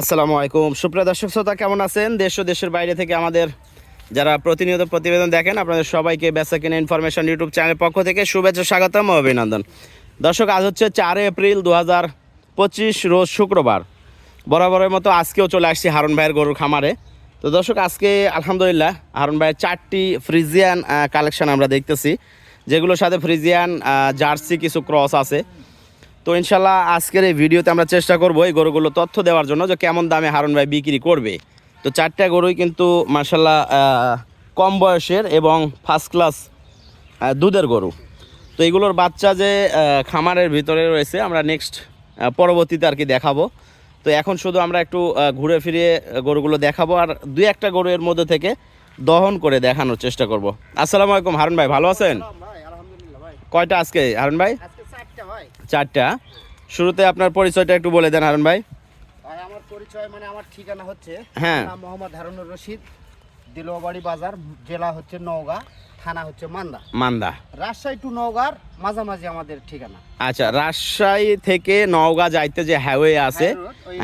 আসসালামু আলাইকুম। সুপ্রিয় দর্শক শ্রোতা, কেমন আছেন? দেশ ও দেশের বাইরে থেকে আমাদের যারা প্রতিনিয়ত প্রতিবেদন দেখেন, আপনাদের সবাইকে বেচা কিনা ইনফরমেশন ইউটিউব চ্যানেলের পক্ষ থেকে শুভেচ্ছা, স্বাগতম, অভিনন্দন। দর্শক, আজ হচ্ছে চার এপ্রিল দু হাজার পঁচিশ, রোজ শুক্রবার। বরাবরের মতো আজকেও চলে আসছি হারুন ভাইয়ের গরুর খামারে। তো দর্শক, আজকে আলহামদুলিল্লাহ হারুন ভাইয়ের চারটি ফ্রিজিয়ান কালেকশন আমরা দেখতেছি, যেগুলোর সাথে ফ্রিজিয়ান জার্সি কিছু ক্রস আছে। তো ইনশাল্লাহ আজকের এই ভিডিওতে আমরা চেষ্টা করব এই গরুগুলো তথ্য দেওয়ার জন্য যে কেমন দামে হারুন ভাই বিক্রি করবে। তো চারটা গরুই কিন্তু মার্শাল্লাহ কম বয়সের এবং ফার্স্ট ক্লাস দুধের গরু। তো এগুলোর বাচ্চা যে খামারের ভিতরে রয়েছে আমরা নেক্সট পরবর্তীতে আর কি দেখাবো। তো এখন শুধু আমরা একটু ঘুরে ফিরিয়ে গরুগুলো দেখাবো আর দুই একটা গরু এর মধ্যে থেকে দহন করে দেখানোর চেষ্টা করব। আসসালামু আলাইকুম হারুন ভাই ভালো আছেন? কয়টা আজকে হারুন ভাই? চারটা। শুরুতে আপনার পরিচয়টা একটু বলে দেন হারুন ভাই। আমার পরিচয় মানে আমার ঠিকানা হচ্ছে হ্যাঁ। মোহাম্মদ হারুনুর রশিদ দিলোয়াবাড়ি বাজার জেলা হচ্ছে নওগাঁ থানা হচ্ছে মান্দা। মান্দা। রাজশাহী টু নওগাঁর মাঝামাঝি আমাদের ঠিকানা। আচ্ছা রাজশাহী থেকে নওগাঁ যাইতে যে হাইওয়ে আছে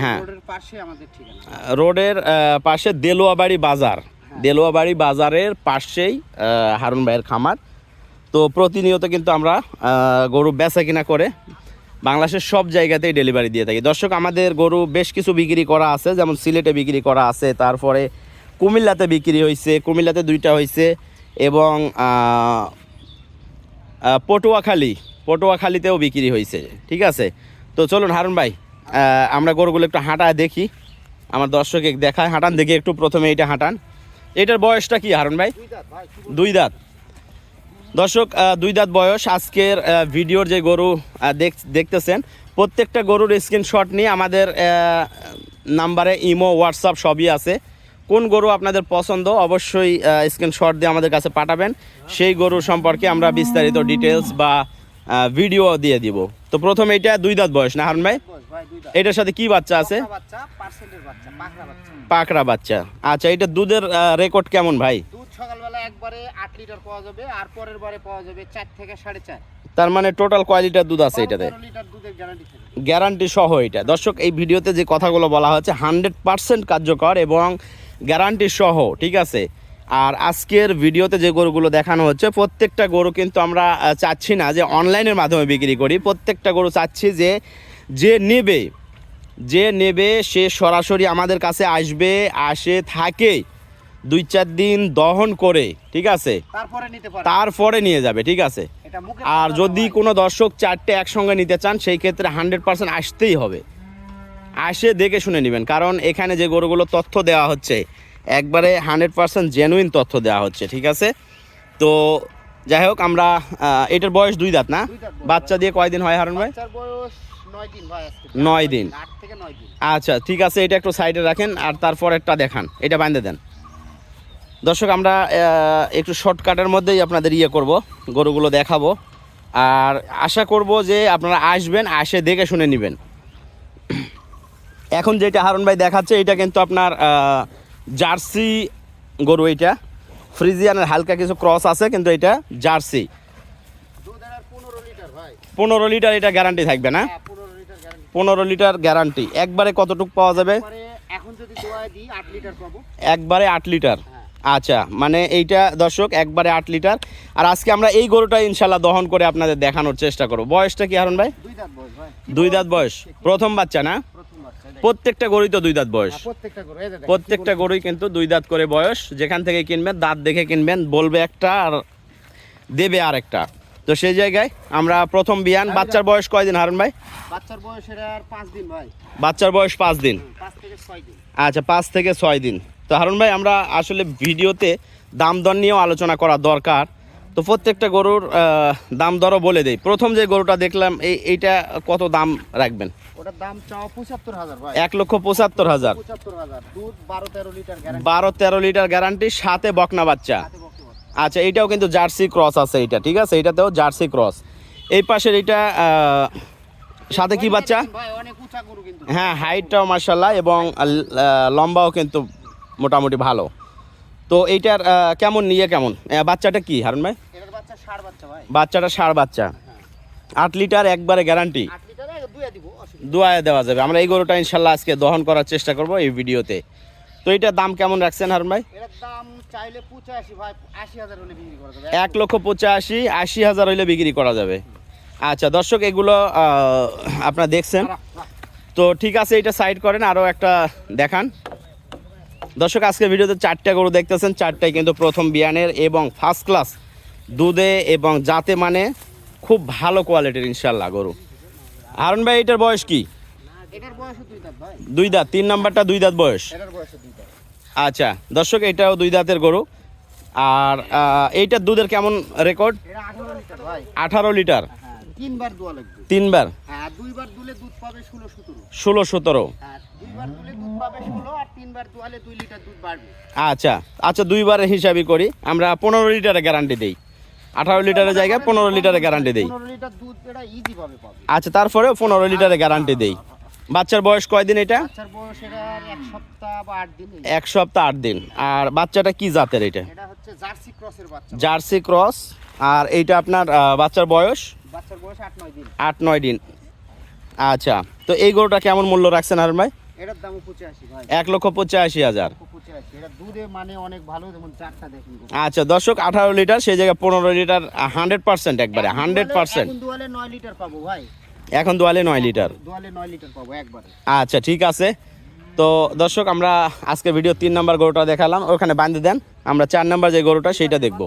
হ্যাঁ। রোডের পাশে আমাদের ঠিকানা। রোডের আহ, পাশে দেলোয়াবাড়ি বাজার। দেলোয়াবাড়ি বাজারের পাশেই হারুন ভাইয়ের খামার। তো প্রতিনিয়ত কিন্তু আমরা গরু বেচা কিনা করে বাংলাদেশের সব জায়গাতেই ডেলিভারি দিয়ে থাকি। দর্শক আমাদের গরু বেশ কিছু বিক্রি করা আছে যেমন সিলেটে বিক্রি করা আছে তারপরে কুমিল্লাতে বিক্রি হয়েছে কুমিল্লাতে দুইটা হয়েছে এবং পটুয়াখালী পটুয়াখালীতেও বিক্রি হয়েছে ঠিক আছে? তো চলুন হারুন ভাই আমরা গরুগুলো একটু হাঁটায় দেখি। আমার দর্শকে দেখায় হাঁটান দেখি একটু প্রথমে এটা হাঁটান। এটার বয়সটা কি হারুন ভাই? দুই দাঁত। দর্শক দুই দাঁত বয়স আজকের ভিডিওর যে গরু দেখ- দেখতেছেন প্রত্যেকটা গরুর স্ক্রিনশট নিয়ে আমাদের নাম্বারে ইমো হোয়াটসঅ্যাপ সবই আছে। কোন গরু আপনাদের পছন্দ অবশ্যই স্ক্রিনশট দিয়ে আমাদের কাছে পাঠাবেন। সেই গরু সম্পর্কে আমরা বিস্তারিত ডিটেলস বা ভিডিও দিয়ে দিব। তো প্রথম এটা দুই দাঁত বয়স না হারুন ভাই? এটার সাথে কি বাচ্চা আছে? পাকড়া বাচ্চা। আচ্ছা এটা দুধের রেকর্ড কেমন ভাই? সকালবেলা একবারে আট লিটার পাওয়া যাবে আর পরের বারে পাওয়া যাবে চার থেকে সাড়ে চার। তার মানে টোটাল কয় লিটার দুধ আছে এটাতে? গ্যারান্টি সহ এটা। দর্শক এই ভিডিওতে যে কথাগুলো বলা হচ্ছে হান্ড্রেড পার্সেন্ট কার্যকর এবং গ্যারান্টি সহ ঠিক আছে? আর আজকের ভিডিওতে যে গরুগুলো দেখানো হচ্ছে প্রত্যেকটা গরু কিন্তু আমরা চাচ্ছি না যে অনলাইনের মাধ্যমে বিক্রি করি। প্রত্যেকটা গরু চাচ্ছি যে যে নেবে যে নেবে সে সরাসরি আমাদের কাছে আসবে আসে থাকে। দুই চার দিন দহন করে ঠিক আছে? তারপরে নিয়ে যাবে ঠিক আছে? আর যদি কোনো দর্শক চারটে একসঙ্গে নিতে চান সেই ক্ষেত্রে হান্ড্রেড পার্সেন্ট আসতেই হবে। আসে দেখে শুনে নেবেন কারণ এখানে যে গরুগুলো তথ্য দেওয়া হচ্ছে একবারে হান্ড্রেড পার্সেন্ট জেনুইন তথ্য দেওয়া হচ্ছে ঠিক আছে? তো যাই হোক আমরা এটার বয়স দুই দাঁত না? বাচ্চা দিয়ে কয়দিন হয় হারুন ভাই? নয় দিন আচ্ছা ঠিক আছে এটা একটু সাইডে রাখেন আর তারপর একটা দেখান এটা বাঁধে দেন। দর্শক আমরা একটু শর্টকাটের মধ্যেই আপনাদের ইয়ে করব গরুগুলো দেখাবো। আর আশা করব যে আপনারা আসবেন আসে দেখে শুনে নেবেন। এখন যেটা হারুন ভাই দেখাচ্ছে এটা কিন্তু আপনার জার্সি গরু এটা। ফ্রিজিয়ানের হালকা কিছু ক্রস আছে কিন্তু এটা জার্সি। পনেরো লিটার এটা গ্যারান্টি থাকবে না? হ্যাঁ পনেরো লিটার গ্যারান্টি একবারে কতটুক পাওয়া যাবে? একবারে আট লিটার। আচ্ছা মানে এইটা দর্শক একবারে আট লিটার। আর আজকে আমরা এই গরুটা ইনশাল্লাহ দহন করে আপনাদের দেখানোর চেষ্টা করব। বয়সটা কি হারুন ভাই? দুই দাঁত বয়স প্রথম বাচ্চা না। প্রত্যেকটা গরুই তো দুই দাঁত বয়স। হ্যাঁ, প্রত্যেকটা গরুই কিন্তু দুই দাঁত করে বয়স। যেখান থেকে কিনবেন দাঁত দেখে কিনবেন বলবে একটা আর দেবে আর একটা। তো সেই জায়গায় আমরা প্রথম বিয়ান। বাচ্চার বয়স কয়দিন হারুন ভাই? বাচ্চার বয়স আর পাঁচ দিন ভাই। বাচ্চার বয়স পাঁচ দিন। আচ্ছা পাঁচ থেকে ছয় দিন। তো হারুন ভাই আমরা আসলে ভিডিওতে দাম দর নিয়েও আলোচনা করা দরকার। তো প্রত্যেকটা গরুর দাম দরও বলে দেই। প্রথম যে গরুটা দেখলাম এই এইটা কত দাম রাখবেন? ওটার দাম চাও পঁচাত্তর হাজার এক লক্ষ পঁচাত্তর হাজার। দুধ বারো তেরো লিটার গ্যারান্টি বারো তেরো লিটার গ্যারান্টি সাথে বকনা বাচ্চা। আচ্ছা এইটাও কিন্তু জার্সি ক্রস আছে এইটা ঠিক আছে? এইটাতেও জার্সি ক্রস। এই পাশের এইটা সাথে কি বাচ্চা? হ্যাঁ হাইটটাও মার্শাল্লাহ এবং লম্বাও কিন্তু মোটামুটি ভালো। তো এইটার কেমন নিয়ে কেমন? বাচ্চাটা কি হারুন ভাই? বাচ্চাটা ষাঁড় বাচ্চা। আট লিটার একবারে গ্যারান্টি দোয়ায় দেওয়া যাবে। আমরা এই গরুটা ইনশাল্লাহ আজকে দহন করার চেষ্টা করব এই ভিডিওতে। তো এটার দাম কেমন রাখছেন হারুন ভাই? এক লক্ষ পঁচাশি আশি হাজার হইলে বিক্রি করা যাবে। আচ্ছা দর্শক এগুলো আপনারা দেখছেন। তো ঠিক আছে এটা সাইড করেন আরও একটা দেখান। দর্শক আজকে ভিডিওতে চারটা গরু দেখতেছেন। চারটাই কিন্তু প্রথম বিয়ানের এবং ফার্স্ট ক্লাস দুধে এবং জাতে মানে খুব ভালো কোয়ালিটির ইনশাল্লাহ গরু। হারুন ভাই এটার বয়স কি? বয়স দুই দাঁত তিন নাম্বারটা দুই দাঁত বয়স? আচ্ছা দর্শক এটাও দুই দাঁতের গরু। আর এইটার দুধের কেমন রেকর্ড আঠারো লিটার। তিনবার দোয়া লাগবে। তিনবার? হ্যাঁ দুইবার দুলে দুধ পাবে ষোলো সতেরো। ষোলো সতেরো। হ্যাঁ দুইবার দুলে দুধ পাবে ষোলো আর তিনবার দোয়ালে দুই লিটার দুধ বাড়বে। আচ্ছা আচ্ছা দুইবারের হিসাবই করি। আমরা পনেরো লিটারের গ্যারান্টি দিই। আঠারো লিটারের জায়গায় পনেরো লিটারের গ্যারান্টি দিই। পনেরো লিটার দুধ এটা ইজি ভাবে পাবে। আচ্ছা তারপরে পনেরো লিটারের গ্যারান্টি দেই। বাচ্চার বয়স কয়দিন এটা? এক সপ্তাহ বা আট দিন এক সপ্তাহ আট দিন। আর বাচ্চাটা কি জাতের এটা? এটা হচ্ছে জার্সি ক্রসের বাচ্চা। Jersey cross. আর এইটা আপনার বাচ্চার বয়স? বাচ্চার বয়স আট নয় দিন। আট নয় দিন। আচ্ছা তো এই গরুটা কেমন মূল্য রাখছেন আর ভাই? এটার দাম পঁচাশি ভাই। এক লক্ষ পঁচাশি হাজার। মানে অনেক ভালো যেমন চারটা দেখুন আচ্ছা দর্শক আঠারো লিটার সেই জায়গায় পনেরো লিটার হান্ড্রেড পার্সেন্ট একবারে হান্ড্রেড পার্সেন্ট নয় লিটার পাবো ভাই। এখন দোয়ালে নয় লিটার। দুয়ালে নয় লিটার পাবো একবারে। আচ্ছা ঠিক আছে। তো দর্শক আমরা আজকে ভিডিও তিন নাম্বার গরুটা দেখালাম ওখানে বাঁধে দেন। আমরা চার নাম্বার যে গরুটা সেইটা দেখব।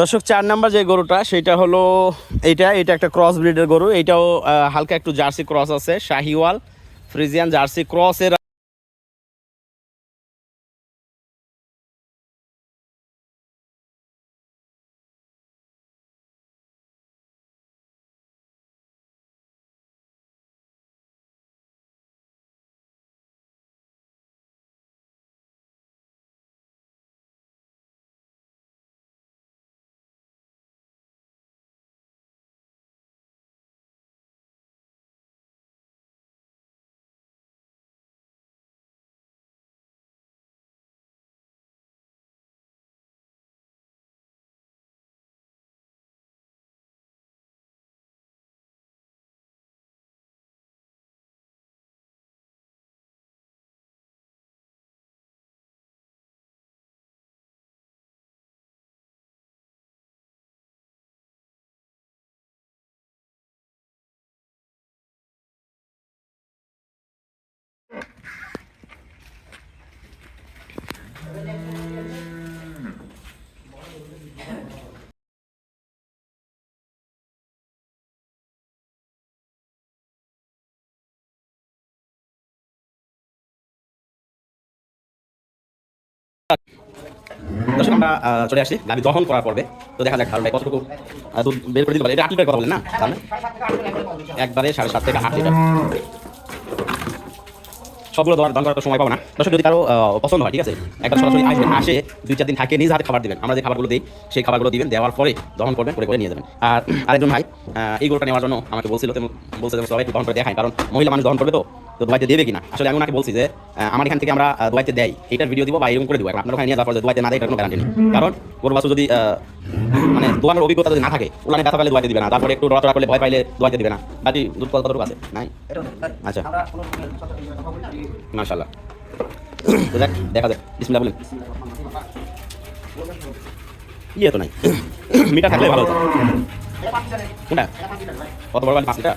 দর্শক, চার নাম্বার যে গরুটা, সেটা হলো এটা এটা একটা ক্রস ব্রিডের গরু। এটাও হালকা একটু জার্সি ক্রস আছে, শাহিওয়াল ফ্রিজিয়ান জার্সি ক্রসের আমরা চলে দহন তো দেখা যাক কতটুকু দুধ বের করে দিতে পারে। এটা আট লিটার কথা না? একবারে সাড়ে সাত থেকে আট লিটার। সবগুলো করার সময় পাবো না। দর্শক, যদি কারও পছন্দ হয়, ঠিক আছে? একবার সরাসরি আসবেন, আসে দুই চার দিন থাকে, নিজ হাতে খাবার দিবেন। আমরা যে খাবারগুলো দিই, সেই খাবারগুলো দিবেন, দেওয়ার পরে দহন করবেন, করে করে নিয়ে যাবেন। আর আরেকজন ভাই এই গরুটা নেওয়ার জন্য আমাকে বলছিল বলছে সবাই একটু দহন করে দেখায়, কারণ মহিলা মানুষ দহন করবে তো। তো দোয়াইতে দেবে কিনা? আসলে আমি ওনাকে বলছি যে আমার এখান থেকে আমরা আহ, দোয়াইতে দেয় এটার ভিডিও দিব বা এরকম করে দিব। আপনার ওখানে নিয়ে যাওয়ার পর যে দোয়াইতে না দেয় কোনো গ্যারান্টি নেই। কারণ গরু বাছুর যদি মানে দোয়ানোর অভিজ্ঞতা যদি না থাকে ওলানে ব্যথা পাইলে দোয়াইতে দিবে না। তারপরে একটু রচড়া করলে ভয় পাইলে দোয়াইতে দিবে না। বাকি দুধ কতটুকু আছে? নাই? আচ্ছা। মাশাল্লাহ দেখ দেখা যাক। বিসমিল্লাহ বলেন। ইয়ে তো নাই। মিটার থাকলে ভালো হতো। কোনটা? কত বড় পাঁচ লিটার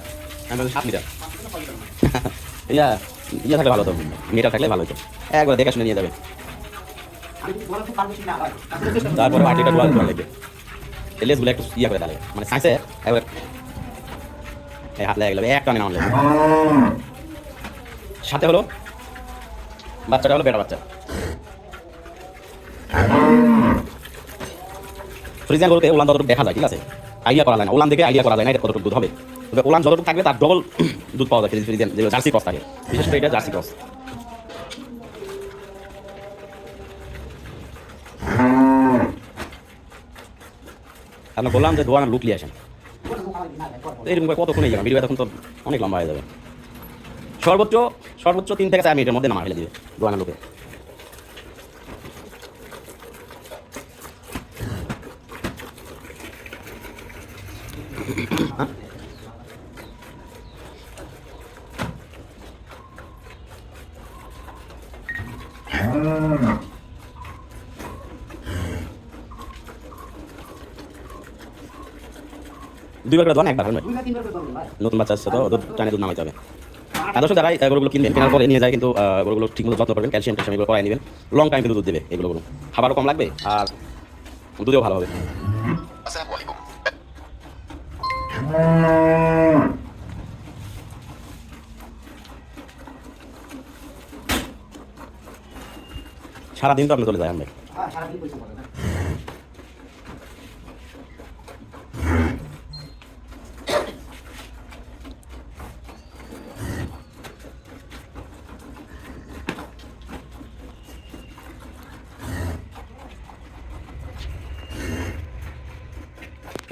আমি সাত লিটার ইয়া থাকলে ভালো হতো। মিটার থাকলে ভালো হতো একবার দেখে শুনে নিয়ে যাবে। তারপরে জল লাগবে একটু ইয়ে করে দাঁড়াবে মানে সাইন্সে একবার এই হাত লেগে এক টানে সাথে হলো বাচ্চাটা হলো বেটা বাচ্চা। ফ্রিজিয়ান গরুতে ওলান দেখা যায়, ঠিক আছে? আইডিয়া করা যায় না। ওলান দেখে আইডিয়া করা যায় না, এটা কতটুকু দুধ হবে। ওলান যতটুকু থাকবে তার ডবল দুধ পাওয়া যায় ফ্রিজিয়ান যে জার্সি ক্রস থাকে। বিশেষ করে এটা জার্সি ক্রস আপনার বললাম যে দোয়ানা লুক নিয়ে আসেন। এরকম করে কতক্ষণে যাবেন ভিডিও তখন তো অনেক লম্বা হয়ে যাবে। সর্বোচ্চ সর্বোচ্চ তিন থেকে চার মিনিটের মধ্যে নামা ফেলে দিবে দোয়ানা লোকে দুইবার করে দেওয়া না একবার নতুন বাচ্চা আসছে তো দুধ টানে দুধ নামাইতে হবে। আর দর্শক যারা এই গরুগুলো কিনবেন, কেনার পরে নিয়ে যায় কিন্তু গরুগুলো ঠিকমতো যত্ন করবেন, ক্যালসিয়াম ট্যালসিয়াম এগুলো করাই নেবেন। লং টাইম কিন্তু দুধ দেবে এগুলো খাবারও কম লাগবে আর দুধেও ভালো হবে। সারাদিন তো আপনি চলে যায় আমরা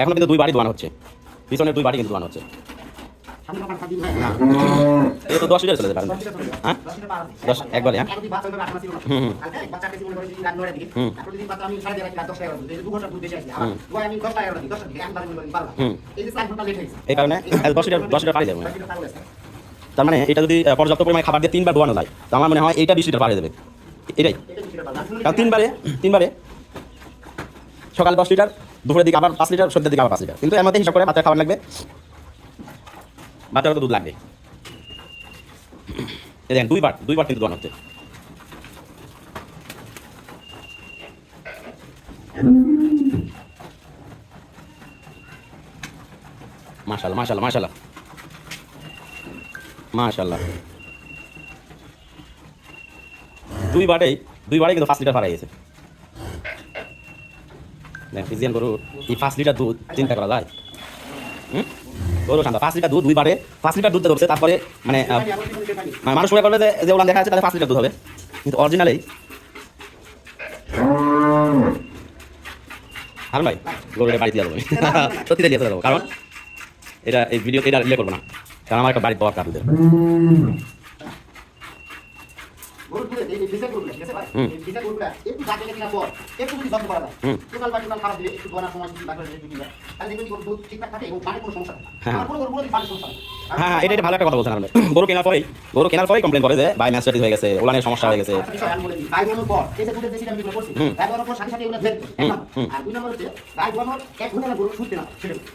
এখনও কিন্তু দুই বাড়ি দোয়ানো হচ্ছে। পিছনের দুই বাড়ি কিন্তু দোয়ানো হচ্ছে। তো দশ লিটার চলে। হ্যাঁ? দশ একবারে হ্যাঁ। হুম, এই মনে কারণে দশ দশ লিটার। তার মানে এটা যদি পর্যাপ্ত পরিমাণে খাবার দিয়ে তিনবার দোয়ানো যায় তো আমার মনে হয় এটা বিশ লিটার পাড়ে দেবে। এটাই। তিনবারে তিনবারে সকাল দশ লিটার দুপুরের দিকে আবার পাঁচ লিটার, সন্ধ্যের দিকে আবার পাঁচ লিটার। কিন্তু এর মধ্যে হিসাব করে বাচ্চার খাবার লাগবে। বাচ্চার তো দুধ লাগবে। দেখেন দুইবার দুইবার কিন্তু দোয়ানো হচ্ছে। মাশাল্লাহ মাশাল্লাহ দুই বারেই, দুই বারে কিন্তু পাঁচ লিটার পাড়াই গেছে। দেখ ফিজিয়ান গরু এই পাঁচ লিটার দুধ চিন্তা করা যায় হুম গরু শান্ত পাঁচ লিটার দুধ দুই বারে পাঁচ লিটার দুধ ধরছে তারপরে মানে। মানে মানুষ মনে করবে যে ওলান দেখা যাচ্ছে তাহলে লিটার দুধ হবে কিন্তু অরিজিনালেই হারুন ভাই গরুটা বাড়ি দিয়ে দেবো আমি। সত্যি দিয়ে দেবো কারণ এটা এই ভিডিও এটা ইয়ে করব না কারণ আমার একটা বাড়ির দরকার দুধের ভাই? হ্যাঁ। সমস্যা হ্যাঁ এটা এটা ভালো একটা কথা বলছেন আপনি গরু কেনার কেনার পরেই কমপ্লেন করে যে ম্যাস্টারিজ হয়ে গেছে ওলানের সমস্যা হয়ে গেছে আমি। আর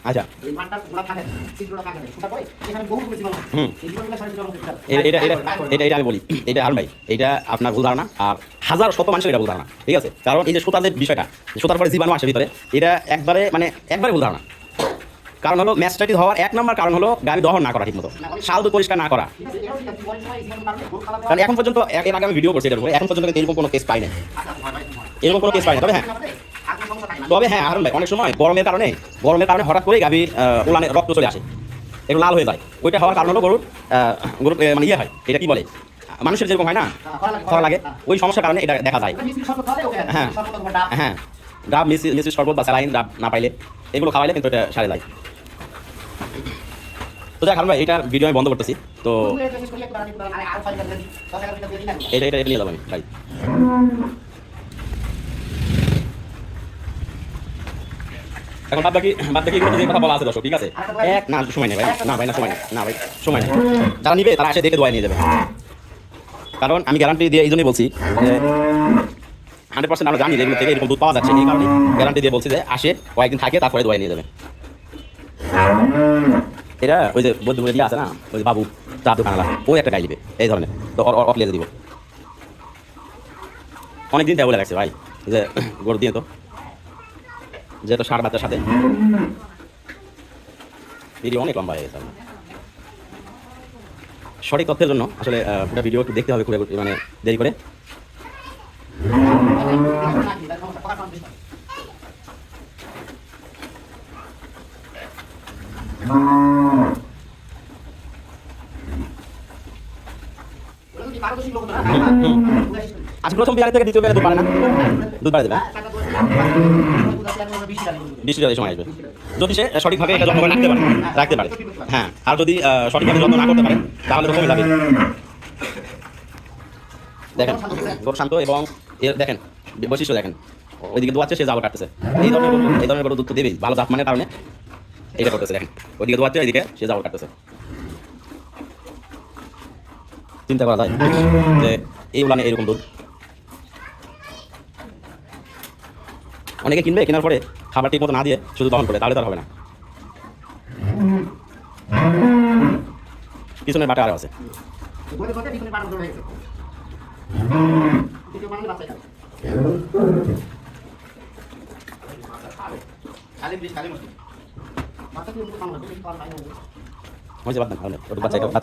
আচ্ছা। এটা এটা এটা এটা এটা আমি বলি এটা ভাই এটা আপনার ভুল ধারণা আর হাজার শত মানুষের এটা ভুল ধারণা, ঠিক আছে? কারণ এই যে সুতাদের বিষয়টা সুতার পরে জীবাণু আসে ভিতরে, এটা একবারে মানে একবারে ভুল ধারণা। কারণ হলো ম্যাস্টাইটিস হওয়ার এক নম্বর কারণ হলো গাড়ি দহন না করা ঠিকমতো শাল দুধ পরিষ্কার না করা। কারণে এখন পর্যন্ত এর আগে আমি ভিডিও করছি এটার উপরে, এখন পর্যন্ত এরকম কোনো কেস পাই ভয়। এরকম কোনো কেস পাই না তবে হ্যাঁ না। তবে হ্যাঁ হারুন ভাই, অনেক সময় গরমের কারণে গরমের কারণে হঠাৎ করে গাভী উলানে রক্ত চলে আসে। একটু লাল হয়ে যায়। ওইটা হওয়ার কারণ হলো গরুর গরুর মানে ইয়ে হয়, এটা কি বলে? মানুষের যেরকম হয় না? খরা লাগে, লাগে। ওই সমস্যার কারণে এটা দেখা যায়। হ্যাঁ। হ্যাঁ। ডাব মিষ্টি মিষ্টি শরবত বা স্যালাইন ডাব না পাইলে এগুলো খাওয়াইলে কিন্তু এটা সারে যায়। তো দেখ ভাই এটা ভিডিও আমি বন্ধ করতেছি। তো এটা। এটা নিয়ে যাব আমি। ভাই এখন বাদ বাকি বাদ বাকি যে কথা বলা আছে দর্শক ঠিক আছে? এক না সময় নেই ভাই। না ভাই না সময় নেই। না ভাই সময় নেই। যারা নিবে তারা এসে দেখে দোয়াই নিয়ে যাবে। কারণ আমি গ্যারান্টি দিয়ে এই জন্যই বলছি হান্ড্রেড পার্সেন্ট আমরা জানি এগুলো থেকে এরকম দুধ পাওয়া যাচ্ছে এই কারণে গ্যারান্টি দিয়ে বলছি যে আসে, কয়েকদিন থাকে, তারপরে দোয়াই নিয়ে যাবে। এটা ওই যে বৌদ্ধ দিয়ে আছে না, ওই যে বাবু চার দোকানওয়ালা ওই একটা গাই দিবে, এই ধরনের। তো অফ লেগে দিব। অনেকদিন দেয়া বলে রাখছে ভাই, যে গরু দিয়ে তো যেহেতু ষাট বাচ্চার সাথে। অনেক লম্বা হয়ে গেছে। সঠিক তথ্যের জন্য আসলে পুরো ভিডিও একটু দেখতে হবে ঘুরে মানে দেরি করে হয়। আচ্ছা প্রথম বিয়ারে থেকে দ্বিতীয় বিয়ারে দুধ পারে না দুধ বাড়ে দেবে হ্যাঁ? টাকা বেশি দুধ। বৃষ্টি সময় আসবে যদি সে সঠিকভাবে এটা যত্ন করে রাখতে পারে রাখতে পারে। হ্যাঁ আর যদি সঠিকভাবে যত্ন না করতে পারে, তাহলে তো কমে যাবে দেখেন গরু শান্ত এবং এর, দেখেন, বৈশিষ্ট্য দেখেন। ওইদিকে দোয়াচ্ছে সে জাল কাটতেছে। এই ধরনের গরু, এই ধরনের গরু দুধ তো দেবেই, ভালো জাতমানের কারণে এটা করতেছে, দেখেন। ওইদিকে দোয়াচ্ছে এইদিকে সে জাল কাটতেছে। চিন্তা করা যায় যে, এই উলানে এরকম দুধ। অনেকে কিনবে, কেনার পরে খাবার ঠিক মতো না দিয়ে শুধু দহন করে, তাহলে তার হবে না। পিছনের বাটা আরও আছে।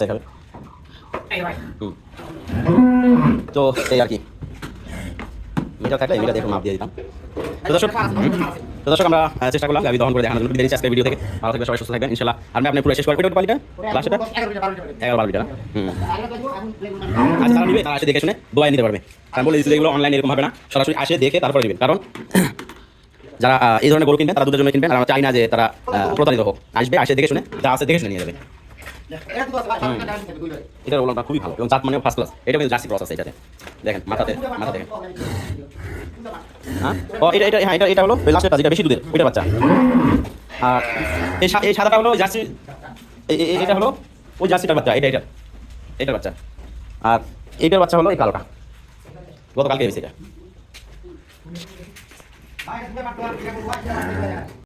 খাবে। তো এই আর কি। মিটার থাকলে মিটার দেখে মাপ দিয়ে দিতাম। তো। তো দর্শক আমরা চেষ্টা করলাম গাবি দহন করে দেখানোর জন্য। আজকের ভিডিও থেকে। ভালো থাকবে সবাই সুস্থ থাকবেন ইনশাল্লাহ। আমি আপনার পুরো শেষ ওটা পালিটা লাস্টটা এগারো বারো লিটার হুম। আচ্ছা নিবে তারা এসে দেখে শুনে দোয়াই নিতে পারবে। আমি বলে এগুলো অনলাইন এরকম হবে না। সরাসরি আসে দেখে তারপরে নেবেন কারণ যারা এই ধরনের গরু কিনবেন তারা দুধের জন্য কিনবেন। আর আমরা চাই না যে তারা প্রতারিত হোক। আসবে আসে দেখে শুনে যা আছে দেখে শুনে নিয়ে যাবে। এটা ওলানটা খুবই ভালো এবং জাত মানে ফার্স্ট ক্লাস এটা কিন্তু জার্সি ক্রস আছে এটাতে। দেখেন মাথাতে মাথা দেখেন ও, এটা এটা হ্যাঁ এটা এটা হলো লাস্টেরটা যেটা বেশি দুধের, ওইটা বাচ্চা। আর এই এই সাদাটা হলো জার্সি এটা হলো ওই জার্সিটার বাচ্চা, এটা এটা, এটার বাচ্চা। আর এইটার বাচ্চা হলো এই কালোটা। গতকালকে এসেছে এটা।